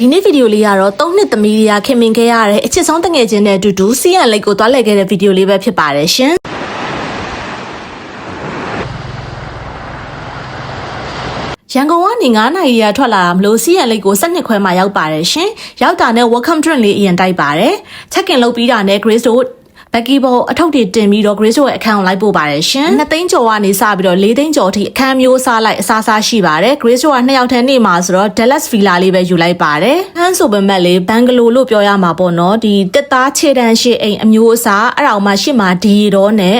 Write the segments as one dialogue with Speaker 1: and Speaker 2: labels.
Speaker 1: ဒီနေ့ဗီဒီယိုလေးကတော့၃နှစ်သမီးတွေကခင်မင်ခဲ့ရတဲ့အချစ်ဆုံးတငယ်ချင်းနဲ့အတူတူစီရန်လိတ်ကိုတွားလှည့်ခဲ့တဲ့ဗီဒီယိုလေးပဲဖြစ်ပါတယ်ရှင်ရန်ကုန်ကနေ9နာရီရထွက်လာတာမလို့စီရန်လိတ်ကိုစနစ်ခွဲမှာရောက်ပါတယ်ရှင်ရောက်တာနဲ့ welcome drink လေးအရင်တိုက်ပါတယ် check in လုပ်ပြီးတာနဲ့ Grace တို့ ဘက်ကီဘောအထုပ်တွေတင်ပြီးတော့ Grace တို့ရဲ့အခန်းကိုလိုက်ပို့ပါတယ်ရှင်။နှစ်သိန်းကျော်ကနေစပြီးတော့၄သိန်းကျော်အထိအခန်းမျိုးစားလိုက်အစားစားရှိပါတယ်။ Grace တို့ကနှစ်ယောက်တန်းနေမှာဆိုတော့ Dallas Villa လေးပဲယူလိုက်ပါတယ်။ဟန်းဆိုပေမဲ့လေဘန်ဂလိုလို့ပြောရမှာပေါ့နော်။ဒီတက်သားခြေတန်းရှိအိမ်အမျိုးအစားအဲ့ဒါအောင်မှရှစ်မှာဒီတော့နဲ့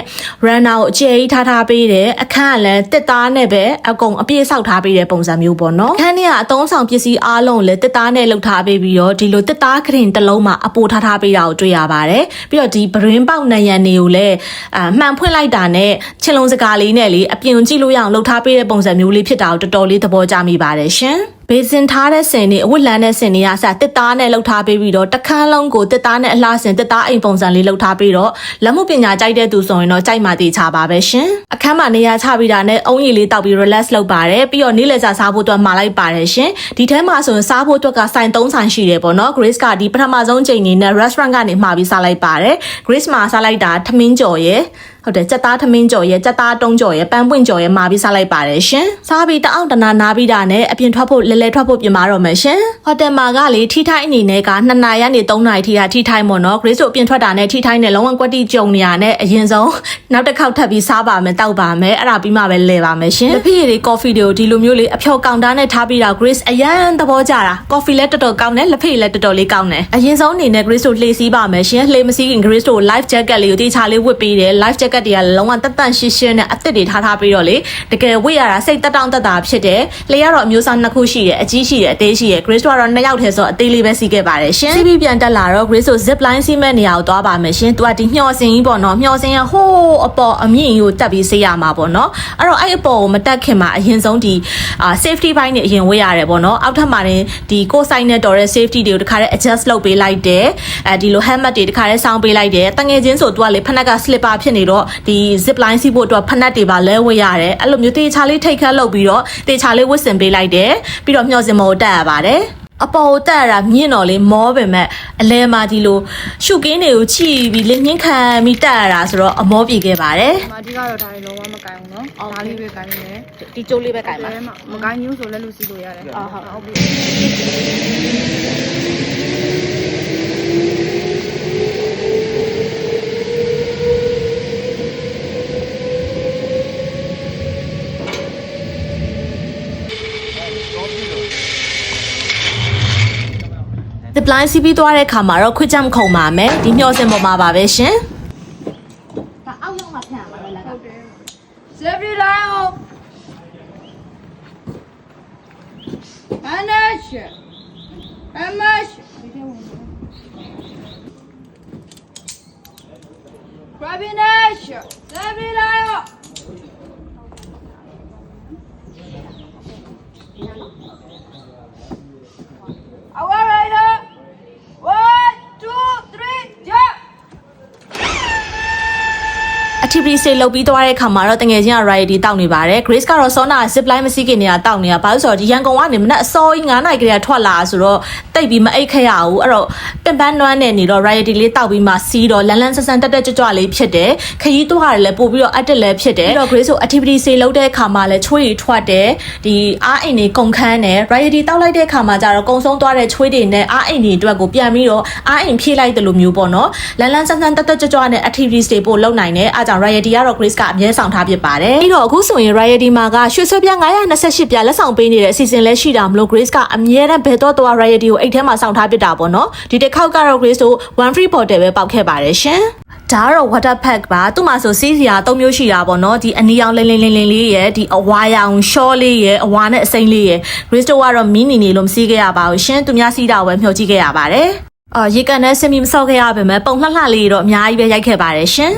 Speaker 1: runner ကိုအခြေကြီးထားထားပေးတယ်။အခန်းကလည်းတက်သားနဲ့ပဲအကုန်အပြည့်ဆောက်ထားပေးတဲ့ပုံစံမျိုးပေါ့နော်။အခန်းထဲကအသုံးဆောင်ပစ္စည်းအားလုံးလည်းတက်သားနဲ့လုပ်ထားပေးပြီးတော့ဒီလိုတက်သားခရင်တစ်လုံးမှာအပိုထားထားပေးတာကိုတွေ့ရပါတယ်။ပြီးတော့ဒီဘရင်ပေါက်နံရံတွေကိုလည်းအမှန်ဖွင့်လိုက်တာနဲ့ချင်လုံးစကားလေးနဲ့လေအပြင်ကြည့်လို့ရအောင်လှုပ်ထားပေးတဲ့ပုံစံမျိုးလေးဖြစ်တာကိုတော်တော်လေးသဘောကျမိပါတယ်ရှင်။ ဘေးစင်ထားတဲ့စင်တွေအဝတ်လန်းတဲ့စင်တွေကစတစ်သားနဲ့လှုပ်ထားပေးပြီးတော့တခန်းလုံးကိုတစ်သားနဲ့အလှဆင်တစ်သားအိမ်ပုံစံလေးလှုပ်ထားပြီးတော့လက်မှုပညာကြိုက်တဲ့သူဆိုရင်တော့ကြိုက်မှတည်ချပါပဲရှင်အခန်းမှာနေရာချပြီးတာနဲ့အုံးရည်လေးတောက်ပြီး relax လုပ်ပါတယ်ပြီးတော့နေ့လည်စာစားဖို့အတွက်မှာလိုက်ပါတယ်ရှင်ဒီထဲမှာဆိုရင်စားဖို့အတွက်ကဆိုင်၃ဆိုင်ရှိတယ်ပေါ့နော် Grace ကဒီပထမဆုံးချိန်နေနဲ့ restaurant ကနေမှာပြီးစားလိုက်ပါတယ် Grace မှာစားလိုက်တာထမင်းကြော်ရယ် ဟုတ်တယ်စက်သားထမင်းကြော်ရဲ့စက်သားတုံးကြော်ရဲ့ပန်းပွင့်ကြော်ရဲ့မာပြီးစားလိုက်ပါတယ်ရှင်စားပြီးတအောင်တနာနာပြီးတာနဲ့အပြင်ထွက်ဖို့လဲလဲထွက်ဖို့ပြင်ပါတော့မယ်ရှင်ဟိုတယ်မှာကလေထိထိုင်းအနေနဲ့က2နာရီကနေ3နာရီထိတာထိထိုင်းပေါ့နော် Grace တို့အပြင်ထွက်တာနဲ့ထိထိုင်းနဲ့လုံးဝကွက်တိကြုံနေရနဲ့အရင်ဆုံးနောက်တစ်ခေါက်ထပ်ပြီးစားပါမယ်တောက်ပါမယ်အဲ့ဒါပြီးမှပဲလဲပါမယ်ရှင်လက်ဖက်ရည်ကော်ဖီတွေကိုဒီလိုမျိုးလေးအဖျော်ကောင်တာနဲ့ထားပြီးတာ Grace အရန်သဘောကျတာကော်ဖီလည်းတော်တော်ကောင်းတယ်လက်ဖက်ရည်လည်းတော်တော်လေးကောင်းတယ်အရင်ဆုံးအနေနဲ့ Grace တို့လှေစီးပါမယ်ရှင်လှေမစီးခင် Grace တို့ life jacket လေးကိုတိချလေးဝတ်ပေးတယ် life jacket တွေကလည်းလုံးဝတက်တန့်ရှင်းရှင်းနဲ့အသစ်တွေထားထားပြီးတော့လေတကယ်ဝတ်ရတာစိတ်တက်တောင့်တက်တာဖြစ်တယ်လေကတော့အမျိုးအစားနှစ်ခုရှိတယ်အကြီးရှိတယ်အသေးရှိတယ် Grace တို့ကတော့နှစ်ယောက်ထဲဆိုအသေးလေးပဲစီးခဲ့ပါတယ်ရှင်စီးပြီးပြန်တက်လာတော့ Grace တို့ zip line စီးမဲ့နေရာကိုသွားပါမယ်ရှင်သူကဒီမျှော်စင်ကြီးပေါ့နော်မျှော်စင်ရဟိုးအပေါ်အမြင့်ကြီးကိုတက်ပြီးဆေးရမှာပေါ့နော်အဲ့တော့အဲ့အပေါ်ကိုမတက်ခင်မှာအရင်ဆုံးဒီအာ safety ဘိုင်းနေအရင်ဝတ်ရတယ်ပေါ့နော်အောက်ထပ်မှာတင်ဒီကိုယ်ဆိုင်နဲ့တော်တဲ့ safety တွေကိုတခါတည်း adjust လုပ်ပေးလိုက်တယ်အဲဒီလို helmet တွေတခါတည်းစောင်းပေးလိုက်တယ်တငယ်ချင်းဆိုသူကလေဖနက်က slipper ဖြစ်နေတော့ဒီ zip line စီးဖို့အတွက်ဖနက်တွေပါလဲဝတ်ရတယ်အဲ့လိုမျိုးတေချာလေးထိတ်ခတ်လုပ်ပြီးတော့တေချာလေးဝတ်ဆင်ပေးလိုက်တယ်ပြီးတော့မျှော်စင်မောတက်ရပါတယ်အပေါ်ကိုတက်ရတာမြင့်တော့လေမောပင်မဲ့အလဲမှာဒီလိုရှုကင်းတွေကိုချိပြီးလင်းညင်းခံပြီးတက်ရတာဆိုတော့အမောပြေခဲ့ပါတယ်။
Speaker 2: အဓိကတော့ဒါတွေလုံးဝမကင်ဘူးနော်။ဒါလေးပဲကင်နေတယ်
Speaker 1: ဒီကျိုးလေးပဲကြိုင်။ပါ
Speaker 2: အဲမှာမကင်ဘူးဆိုလည်းလူစီလို့ရတယ်။
Speaker 1: အော်ဟုတ်
Speaker 2: ဟုတ်ပြီ
Speaker 1: ဒီပ လိုင်းစီးပြီးသွားတဲ့ခါမှာတော့ခွတ်ကြမ်းခုံပါမယ်ဒီမျှော်စင်ပေါ်မှာပါပဲရှင်ဒါအောက်ရောက်မှဖြန့်ရမှာလေ
Speaker 2: ဟုတ်တယ်။ Safety line ကို Manage Manage Grabbinage Safety line ကိုအဝရရ1 2 3 jump
Speaker 1: အထီပီစေလုတ်ပြီးသွားတဲ့ခါမှာတော့တငယ်ချင်းက riot တောက်နေပါတယ် Grace ကတော့စောနာ zip line မစီးခင်နေတာတောက်နေတာဘာလို့ဆိုတော့ဒီရန်ကုန်ကနေမနက်အစောကြီး9နာရီကလေးထွက်လာဆိုတော့တိတ်ပြီးမအိတ်ခရဘူးအဲ့တော့ပင်ပန်းနွမ်းနေနေတော့ riot လေးတောက်ပြီးမှစီးတော့လန်လန်ဆန်ဆန်တက်တက်ကြွကြွလေးဖြစ်တယ်ခရီးသွားရတယ်လည်းပို့ပြီးတော့အတက်လည်းဖြစ်တယ်ပြီးတော့ Grace ကိုအထီပီစေလုတ်တဲ့ခါမှာလည်းချွေးရီထွက်တယ်ဒီအားအိမ်တွေကုန်ခန်းတယ် riot တောက်လိုက်တဲ့ခါမှာကျတော့ကုံဆုံးသွားတဲ့ချွေးတွေနဲ့အားအိမ်တွေအတွက်ကိုပြန်ပြီးတော့အားအိမ်ဖြည့်လိုက်တယ်လို့မျိုးပေါ့နော်လန်လန်ဆန်ဆန်တက်တက်ကြွကြွနဲ့ activities တွေပို့လုပ်နိုင်တယ်အားကြောင့် riot ကတော့ Grace ကအမြဲဆောင်ထားဖြစ်ပါတယ်ပြီးတော့အခုဆိုရင် riot မှာကရွှေဆွဲပြ928ပြလက်ဆောင်ပေးနေတဲ့အစီအစဉ်လည်းရှိတာမလို့ Grace ကအမြဲတမ်းဘယ်တော့တော့ riot ကိုအိတ်ထဲမှာဆောင်ထားဖြစ်တာပေါ့နော်ဒီတစ်ခေါက်ကတော့ Grace တို့ one free bottle ပဲပောက်ခဲ့ပါတယ်ရှင်ဒါကတော့ water pack ပါသူ့မှာဆိုစီးစရာ၃မျိုးရှိတာပေါ့နော်ဒီအနီရောင်လင်းလင်းလင်းလင်းလေးရယ်ဒီအဝါရောင်ရှော့လေးရယ်အဝါနဲ့အစိမ့်လေးရယ် Grace တို့ကတော့မီနီနေလို့မစီးခဲ့ရပါဘူးရှင်သူများစီးတာကိုပဲမျှော်ကြည့်ခဲ့ရပါတယ်အာရေကန်နဲ့စင်မီမဆော့ခဲ့ရပါမယ်ပုံလှလှလေးတော့အများကြီးပဲရိုက်ခဲ့ပါတယ်ရှင်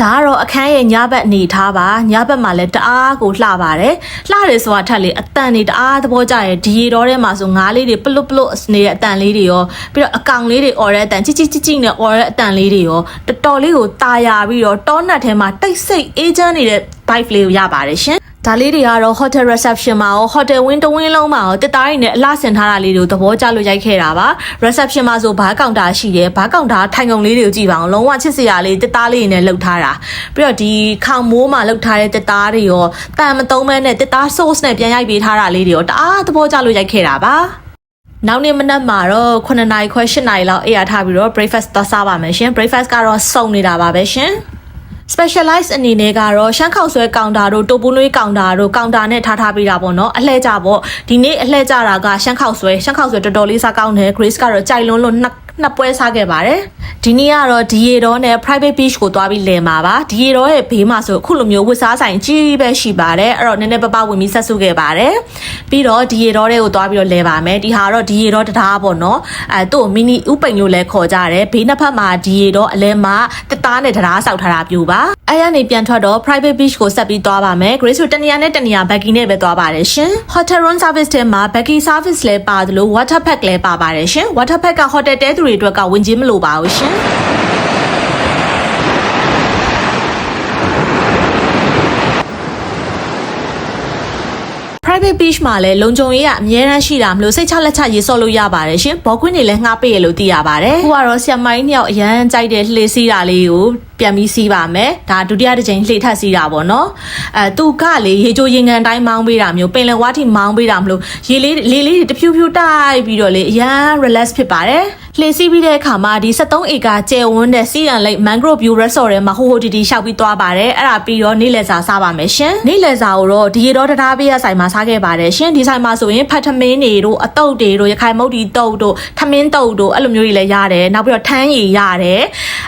Speaker 1: ဒါကတော့အခန်းရဲ့ညဘက်အနေထားပါညဘက်မှာလည်းတအားကိုလှပါတယ်လှတယ်ဆိုတာထက်လေအတန်တွေတအားသဘောကျရဲ့ဒီရေတော်ထဲမှာဆိုငါးလေးတွေပလွတ်ပလွတ်နေတဲ့အတန်လေးတွေရောပြီးတော့အကောင်လေးတွေអော်တဲ့အတန်ချစ်ချစ်ချစ်ချစ်နဲ့អော်တဲ့အတန်လေးတွေရောတော်တော်လေးကိုตาရပြီးတော့တောနတ်ထဲမှာတိတ်ဆိတ်အေးချမ်းနေတဲ့ bike လေးကိုရပါတယ်ရှင် ဒါလေးတွေကတော့ hotel reception မှာရော hotel wing တဝင်းလုံးမှာရောတစ်သားရည်နဲ့အလှဆင်ထားတာလေးတွေကိုသဘောကျလို့ရိုက်ခဲ့တာပါ reception မှာဆိုဘားကောင်တာရှိတယ်ဘားကောင်တာထိုင်ကုန်လေးတွေကိုကြည့်ပါအောင်လုံးဝချစ်စရာလေးတစ်သားလေးတွေနဲ့လှုပ်ထားတာပြီးတော့ဒီခေါင်မိုးမှာလှုပ်ထားတဲ့တစ်သားတွေရောတန်မသုံးမဲနဲ့တစ်သား sauce နဲ့ပြန်ရိုက်ပေးထားတာလေးတွေရောတအားသဘောကျလို့ရိုက်ခဲ့တာပါနောက်နေ့မနက်မှာတော့9နာရီခွဲ10နာရီလောက်အေးရထားပြီးတော့ breakfast သွားစားပါမယ်ရှင် breakfast ကတော့စုံနေတာပါပဲရှင် specialize အနေနဲ့ကတော့ရှမ်းခောက်ဆွဲကောင်တာတို့တိုပူနွေးကောင်တာတို့ကောင်တာနဲ့ထားထားပေးတာပေါ့နော်အလှဲကြပေါ့ဒီနေ့အလှဲကြတာကရှမ်းခောက်ဆွဲရှမ်းခောက်ဆွဲတော်တော်လေးစားကောင်းတယ် Grace ကတော့ကြိုက်လွန်းလို့နှစ်နှစ်ပွဲစားခဲ့ပါတယ်ဒီနေ့ကတော့ဒီရီတော်နဲ့ private beach ကိုသွားပြီးလည်မှာပါဒီရီတော်ရဲ့ဘေးမှာဆိုအခုလိုမျိုးဝတ်စားဆိုင်ကြီးပဲရှိပါတယ်အဲ့တော့နည်းနည်းပပဝင်ပြီးဆက်စုခဲ့ပါတယ်ပြီးတော့ဒီရီတော်တွေကိုသွားပြီးတော့လည်ပါမယ်ဒီဟာတော့ဒီရီတော်တရားပေါ့နော်အဲသူ့ကို mini ဥပိန်လို့လည်းခေါ်ကြတယ်ဘေးနှစ်ဖက်မှာဒီရီတော်အလဲမှာတ သားနဲ့တရားဆောက်ထားတာပြူပါအဲ့ရနေပြန်ထွက်တော့ private beach ကိုဆက်ပြီးသွားပါမယ် Grace တို့တနေရာနဲ့တနေရာ baggy နဲ့ပဲသွားပါတယ်ရှင် hotel room service ထဲမှာ baggy service လည်းပါတယ်လို့ water pack လည်းပါပါတယ်ရှင် water pack က hotel တဲသူတွေအတွက်ကဝင်ချင်းမလို့ပါဘူးရှင် private beach မှာလည်းလုံခြုံရေးကအများရန်ရှိတာမလို့စိတ်ချလက်ချရေးဆော့လို့ရပါတယ်ရှင်ဘောကွင်းတွေလည်းငှားပေးရလို့သိရပါတယ်ခုကတော့ဆီယမိုင်းနှစ်ယောက်အရန်ကြိုက်တဲ့လှေစီးတာလေးကိုပြန်ပြီးစီးပါမယ်ဒါဒုတိယတစ်ချိန်လှေထပ်စီးတာပေါ့နော်အဲသူကလေရေချိုရေငန်တိုင်းမောင်းပေးတာမျိုးပင်လယ်ဝါးထိမောင်းပေးတာမလို့ရေလေးလေးလေးတဖြူဖြူတိုက်ပြီးတော့လေအရန် relax ဖြစ်ပါတယ်လှေစီးပြီးတဲ့အခါမှာဒီ73ဧကကျယ်ဝန်းတဲ့စီရန်လိတ် mangrove view resort ထဲမှာဟိုဟိုတီတီရှောက်ပြီးသွားပါတယ်အဲ့ဒါပြီးတော့နေ့လယ်စာစားပါမယ်ရှင်နေ့လယ်စာကိုတော့ဒီရေတော်တရားပေးရဆိုင်မှာစားခဲ့ပါတယ်ရှင်ဒီဆိုင်မှာဆိုရင်ဖတ်ထမင်းတွေတို့အတုပ်တွေတို့ရခိုင်မုတ်ဒီတုပ်တို့ထမင်းတုပ်တို့အဲ့လိုမျိုးတွေလည်းရတယ်နောက်ပြီးတော့ထန်းရည်ရတယ်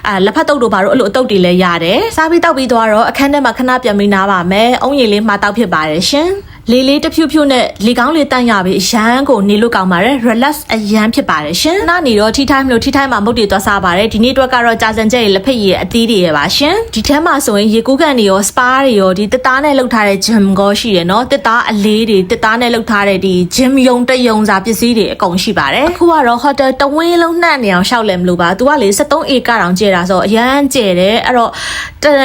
Speaker 1: အဲလက်ဖက်တုပ်တို့ဘာတို့အဲ့လိုအတုပ်တွေလည်းရတယ်စားပြီးတောက်ပြီးသွားတော့အခန်းထဲမှာခဏပြန်ပြီးနားပါမယ်အုံးရည်လေးမှာတောက်ဖြစ်ပါတယ်ရှင် လေးလေးတဖြူဖြူနဲ့လေကောင်းလေးတန့်ရပြီအရန်ကိုနေလို့ကောင်းပါတယ် relax အရန်ဖြစ်ပါတယ်ရှင်နားနေတော့ tea time လို့ tea time မှာမုတ်တွေသွားစားပါတယ်ဒီနေ့အတွက်ကတော့ကြာစံချက်ရေလက်ဖက်ရည်ရဲ့အသီးတွေရပါရှင်ဒီထဲမှာဆိုရင်ရေကူးကန်တွေရော spa တွေရောဒီတစ်သားနဲ့လှုပ်ထားတဲ့ gym ကောရှိတယ်နော်တစ်သားအလေးတွေတစ်သားနဲ့လှုပ်ထားတဲ့ဒီ gym ယုံတယုံစာပစ္စည်းတွေအကုန်ရှိပါတယ်အခုကတော့ hotel တဝင်းလုံးနှံ့နေအောင်ရှောက်လဲမလို့ပါသူကလေ73 acre တောင်ကျဲတာဆိုအရန်ကျဲတယ်အဲ့တော့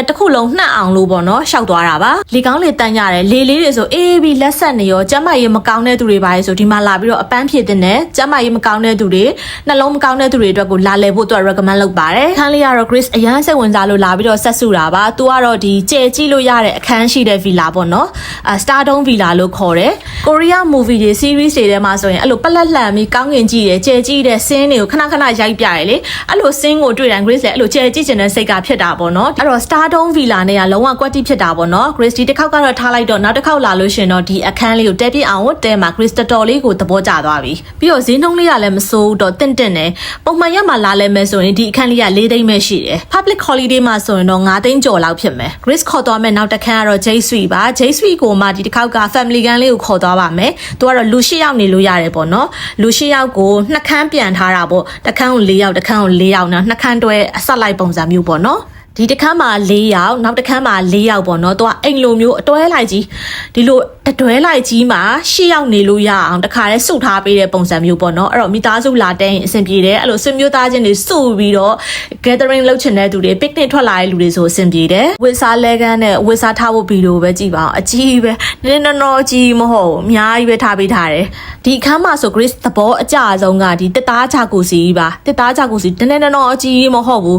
Speaker 1: တစ်ခုလုံးနှံ့အောင်လို့ပေါ့နော်ရှောက်သွားတာပါလေကောင်းလေတန်းရတယ်လေလေးတွေဆိုအေးပြီးလက်ဆက်နေရောကျမကြီးမကောင်းတဲ့သူတွေပါလေဆိုဒီမှာလာပြီးတော့အပန်းဖြည့်တဲ့နဲ့ကျမကြီးမကောင်းတဲ့သူတွေနှလုံးမကောင်းတဲ့သူတွေအတွက်ကိုလာလဲဖို့အတွက် recommend လုပ်ပါတယ်ခန်းလေးကတော့ Grace အရန်စိတ်ဝင်စားလို့လာပြီးတော့ဆက်စုတာပါသူကတော့ဒီကြဲကြည့်လို့ရတဲ့အခန်းရှိတဲ့ villa ပေါ့နော်အဲ Stardome Villa လို့ခေါ်တယ်ကိုရီးယား movie တွေ series တွေထဲမှာဆိုရင်အဲ့လိုပလက်လှန်ပြီးကောင်းကင်ကြည့်တယ်ကြဲကြည့်တဲ့ scene တွေကိုခဏခဏရိုက်ပြရလေအဲ့လို scene ကိုတွေ့တိုင်း Grace လည်းအဲ့လိုကြဲကြည့်ချင်တဲ့စိတ်ကဖြစ်တာပေါ့နော်အဲ့တော့ Stardome Villa နဲ့ကလုံးဝကွက်တိဖြစ်တာပေါ့နော် Grace ဒီတစ်ခေါက်ကတော့ထားလိုက်တော့နောက်တစ်ခေါက်လာလို့ရှင်တော့ဒီအခန်းလေးကိုတဲပြစ်အောင်တဲမှာ Grace တော်တော်လေးကိုသဘောကျသွားပြီပြီးတော့ဈေးနှုန်းလေးကလည်းမစိုးတော့တင့်တင့်တယ်ပုံမှန်ရက်မှာလာလဲမယ်ဆိုရင်ဒီအခန်းလေးက၄သိန်းပဲရှိတယ် Public Holiday မှာဆိုရင်တော့၅သိန်းကျော်လောက်ဖြစ်မယ် Grace ခေါ်သွားမယ်နောက်တစ်ခန်းကတော့ J Suite ပါ J Suite ကိုမှဒီတစ်ခေါက်က Family ကန်းလေးကိုခေါ်သွားပါမယ်သူကတော့လူ၈ယောက်နေလို့ရတယ်ပေါ့နော်လူ၈ယောက်ကိုနှစ်ခန်းပြန်ထားတာပေါ့တစ်ခန်းကို၄ယောက်တစ်ခန်းကို၄ယောက်နော်နှစ်ခန်းတွဲအဆက်လိုက်ပုံစံမျိုးပေါ့နော် ဒီတစ်ခန်းမှာ၄ယောက်နောက်တစ်ခန်းမှာ၄ယောက်ပေါ့နော်သူကအိမ်လိုမျိုးအတွဲလိုက်ကြီးဒီလိုအတွဲလိုက်ကြီးမှာ၈ယောက်နေလို့ရအောင်တခါတည်းစုထားပေးတဲ့ပုံစံမျိုးပေါ့နော်အဲ့တော့မိသားစုလာတဲ့ရင်အဆင်ပြေတယ်အဲ့လိုဆွေမျိုးသားချင်းတွေစုပြီးတော့ gathering လုပ်ချင်တဲ့သူတွေ picnic ထွက်လာတဲ့လူတွေဆိုအဆင်ပြေတယ်ဝစ်စားလဲကန်းနဲ့ဝစ်စားထားဖို့ဗီဒီယိုပဲကြည့်ပါအောင်အကြီးပဲနည်းနည်းနော်ကြီးမဟုတ်ဘူးအများကြီးပဲထားပေးထားတယ်ဒီအခန်းမှာဆို Grace သဘောအကျဆုံးကဒီတစ်သားချကူစီပါတစ်သားချကူစီနည်းနည်းနော်အကြီးမဟုတ်ဘူး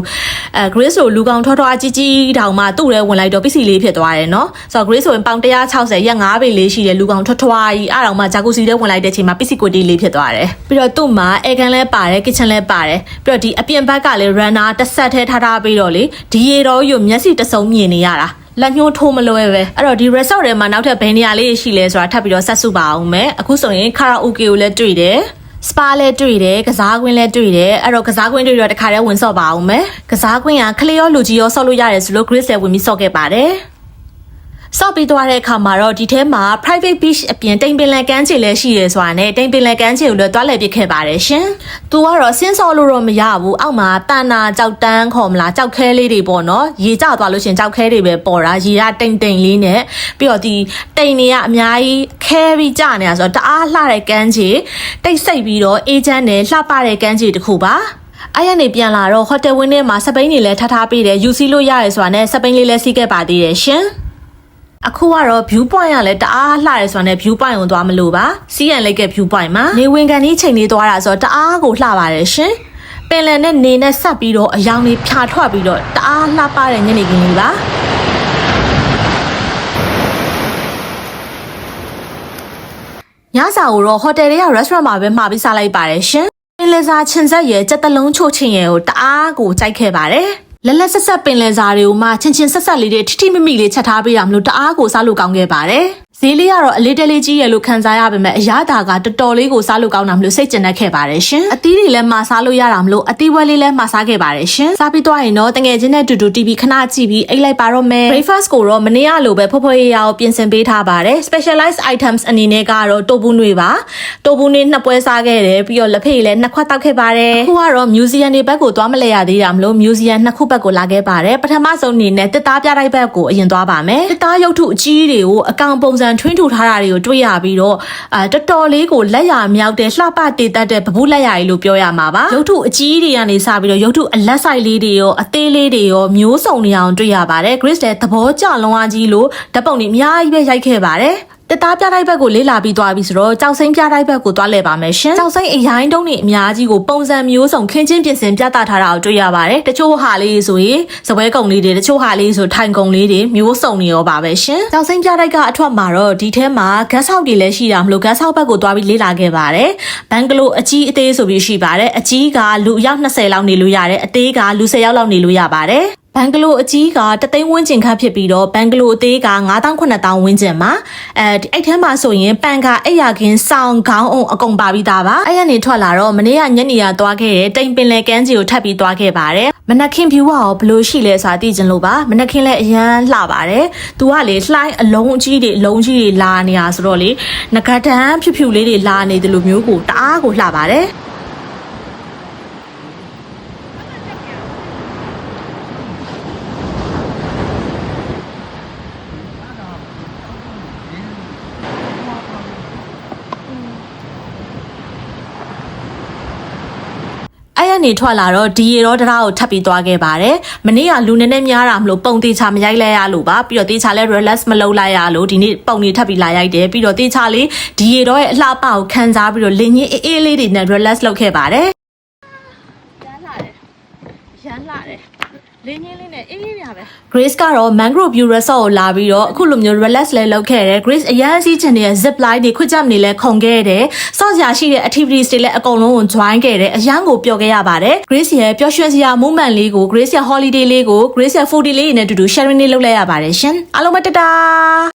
Speaker 1: အဲ Grace ဆိုလူကောင်ထွားထွားကြီးကြီးတောင်မှသူ့ထဲဝင်လိုက်တော့ပစ္စည်းလေးဖြစ်သွားတယ်နော်ဆိုတော့ Grace ဆိုရင်ပေါင်160ရက်9ပေလေးရှိတယ်လူကောင်ထွားထွားကြီးအားတောင်မှဂျာကူစီထဲဝင်လိုက်တဲ့အချိန်မှာပစ္စည်းကွတီလေးဖြစ်သွားတယ်ပြီးတော့သူ့မှာအဲကန်လဲပါတယ် kitchen လဲပါတယ်ပြီးတော့ဒီအပြင်ဘက်ကလည်း runner တစ်ဆက်ထဲထားထားပြီးတော့လေဒီရေတော်ယူမျက်စိတစုံမြင်နေရတာလက်ညှိုးထိုးမလွဲပဲအဲ့တော့ဒီ resort ထဲမှာနောက်ထပ်ဘယ်နေရာလေးရှိလဲဆိုတာထပ်ပြီးတော့ဆက်စုပါအောင်မယ်အခုဆိုရင် karaoke ကိုလည်းတွေ့တယ် စပါလည်းတွေ့တယ်ကစားကွင်းလည်းတွေ့တယ်အဲ့တော့ကစားကွင်းတွေ့တော့တခါတည်းဝင်ဆော့ပါအောင်မယ်ကစားကွင်းကခလေးရောလူကြီးရောဆော့လို့ရတယ်ဆိုလို့ Grace လည်းဝင်ပြီးဆော့ခဲ့ပါတယ် ဆော့ပြီးသွားတဲ့အခါမှာတော့ဒီထဲမှာ private beach အပြင်တိမ်ပင်လယ်ကမ်းခြေလည်းရှိရဲဆိုတာနဲ့တိမ်ပင်လယ်ကမ်းခြေကိုလည်းတွားလည်ပစ်ခဲ့ပါတယ်ရှင်။သူကတော့ဆင်းဆော့လို့တော့မရဘူး။အောက်မှာတန်နာကြောက်တန်းခေါ်မလားကြောက်ခဲလေးတွေပေါ့နော်။ရေကျသွားလို့ရှရင်ကြောက်ခဲတွေပဲပေါ်တာ။ရေကတိမ်တိမ်လေးနဲ့ပြီးတော့ဒီတိမ်တွေကအများကြီးခဲပြီးကျနေတာဆိုတော့တအားလှတဲ့ကမ်းခြေတိတ်ဆိတ်ပြီးတော့အေးချမ်းတယ်လှပတဲ့ကမ်းခြေတစ်ခုပါ။အဲ့ရနေပြန်လာတော့ဟိုတယ်ဝင်းထဲမှာစပိန်တွေလည်းထပ်ထားပေးတယ်ယူစီလို့ရတယ်ဆိုတာနဲ့စပိန်လေးလည်းစီးခဲ့ပါသေးတယ်ရှင်။ အခုကတော့ view point ကလည်းတအားလှရဲဆိုတာနဲ့ view point ကိုသွားမလို့ပါစီးရန်လိုက်က view point မှာနေဝင်ကန်ကြီးချိန်လေးသွားတာဆိုတော့တအားကိုလှပါတယ်ရှင်ပင်လယ်နဲ့နေနဲ့ဆက်ပြီးတော့အယောင်လေးဖြာထွက်ပြီးတော့တအားလှပတဲ့ညနေခင်းလေးပါညစာကိုတော့ဟိုတယ်တွေက restaurant မှာပဲမှာပြီးစားလိုက်ပါတယ်ရှင်ပင်လယ်စာချင်ဆက်ရဲ့ကြက်တလုံးချို့ချင်းရဲ့ကိုတအားကိုကြိုက်ခဲ့ပါတယ် လက်လက်ဆက်ဆက်ပင်လယ်စာတွေကိုမှချင်းချင်းဆက်ဆက်လေးတွေထိထိမိမိလေးချက်ထားပေးရမလို့တအားကိုစားလို့ကောင်းခဲ့ပါတယ် ဈေးလေးကတော့အလေးတလေးကြီးရဲ့လို့ခံစားရပါမယ်အရသာကတော်တော်လေးကိုစားလို့ကောင်းတာမလို့စိတ်ကျဉ်တတ်ခဲ့ပါတယ်ရှင်အသီးတွေလည်းမစားလို့ရတာမလို့အသီးဝဲလေးလည်းမစားခဲ့ပါတယ်ရှင်စားပြီးသွားရင်တော့တငယ်ချင်းနဲ့တူတူ TV ခဏကြည့်ပြီးအိတ်လိုက်ပါတော့မယ် breakfast ကိုတော့မနေ့ကလိုပဲဖွဖွရရအောင်ပြင်ဆင်ပေးထားပါတယ် specialized items အနေနဲ့ကတော့တိုဘူးနွေပါတိုဘူးနွေနှစ်ပွဲစားခဲ့တယ်ပြီးတော့လက်ဖေးလည်းနှစ်ခွက်တောက်ခဲ့ပါတယ်အခုကတော့ museum တွေဘက်ကိုသွားမလဲရသေးတာမလို့ museum နှစ်ခုဘက်ကိုလာခဲ့ပါတယ်ပထမဆုံးအနေနဲ့တစ်သားပြတိုက်ဘက်ကိုအရင်သွားပါမယ်တစ်သားရုပ်ထုအကြီးတွေကိုအကောင်ပုံစံထွင်းထူထားတာတွေကိုတွေ့ရပြီးတော့အာတော်တော်လေးကိုလက်ရမြောက်တဲ့လှပတည်တတ်တဲ့ဗပုလက်ရည်လို့ပြောရမှာပါရုပ်ထုအကြီးတွေကနေစပြီးတော့ရုပ်ထုအလက်ဆိုင်လေးတွေရောအသေးလေးတွေရောမျိုးစုံနေအောင်တွေ့ရပါတယ် Grace လည်းသဘောကျလုံးဝကြီးလို့ဓာတ်ပုံတွေအများကြီးပဲရိုက်ခဲ့ပါတယ်တက်သားပြတိုက်ဘက်ကိုလေးလာပြီးသွားပြီဆိုတော့ကြောက်စိမ့်ပြတိုက်ဘက်ကိုသွားလဲပါမယ်ရှင်ကြောက်စိမ့်အရိုင်းတုံးတွေအများကြီးကိုပုံစံမျိုးစုံခင်းချင်းပြင်ဆင်ပြသထားတာကိုတွေ့ရပါတယ်တချို့ဟာလေးဆိုရင်စပွဲကုံလေးတွေတချို့ဟာလေးဆိုထိုင်ကုံလေးတွေမျိုးစုံတွေရောပါပဲရှင်ကြောက်စိမ့်ပြတိုက်ကအထွက်မှာတော့ဒီထဲမှာဂတ်ဆောက်တွေလည်းရှိတာမလို့ဂတ်ဆောက်ဘက်ကိုသွားပြီးလေးလာခဲ့ပါတယ်ဘန်ကလိုအကြီးအသေးဆိုပြီးရှိပါတယ်အကြီးကလူအယောက်20လောက်နေလို့ရတယ်အသေးကလူ10ယောက်လောက်နေလို့ရပါတယ် ဘန်ကလိုအကြီးကတသိန်းဝန်းကျင်ခန့်ဖြစ်ပြီးတော့ဘန်ကလိုအသေးက9000 9000ဝန်းကျင်မှာအဲဒီအဲ့ထဲမှာဆိုရင်ပန်ကအိယာကင်းစောင်းခေါင်းအောင်အကုန်ပါပြီးသားပါအဲ့ရနေထွက်လာတော့မနေ့ကညနေရသွားခဲ့တဲ့တိမ်ပင်လယ်ကမ်းခြေကိုထပ်ပြီးသွားခဲ့ပါတယ်မနက်ခင်းဖြူကရောဘလို့ရှိလဲဆိုတာသိချင်လို့ပါမနက်ခင်းလည်းအရန်လှပါတယ်သူကလေလှိုင်းအလုံးအကြီးတွေအလုံးကြီးတွေလာနေတာဆိုတော့လေငကတန်းဖြူဖြူလေးတွေလာနေတယ်လို့မျိုးကိုတအားကိုလှပါတယ် အဲ့ရ နေထွက်လာတော့ဒီရေတော့တရားကိုထပ်ပြီးသွားခဲ့ပါတယ်။မနေ့ကလူနေနဲ့များတာမလို့ပုံသေးချမရိုက်လိုက်ရလို့ပါပြီးတော့တေချာလဲ relax မလုပ်လိုက်ရလို့ဒီနေ့ပုံနေထပ်ပြီးလာရိုက်တယ်ပြီးတော့တေချာလေးဒီရေတော့ရဲ့အလှပကိုခံစားပြီးတော့လင်းကြီးအေးအေးလေးတွေနဲ့ relax လုပ်ခဲ့ပါတယ်
Speaker 2: ရမ်းလာတယ်ရမ်းလာတယ် လင်းချင်းလေးနဲ့အေးအေးပြပဲ
Speaker 1: Grace ကတော့ Mangrove View Resort ကိုလာပြီးတော့အခုလိုမျိုး relax လဲလုပ်ခဲ့တယ် Grace အရန်စီးချင်တဲ့ zip line တွေခွတ်ကြမနေလဲခုန်ခဲ့တယ်စော့စရာရှိတဲ့ activities တွေလည်းအကုန်လုံးကို join ခဲ့တယ်အရန်ကိုပျော်ခဲ့ရပါတယ် Grace ရဲ့ပျော်ရွှင်စရာ moment လေးကို Grace ရဲ့ holiday လေးကို Grace ရဲ့ foodie လေးတွေနဲ့အတူတူ sharing လေးလုပ်လိုက်ရပါတယ်ရှင်အားလုံးပဲတတာ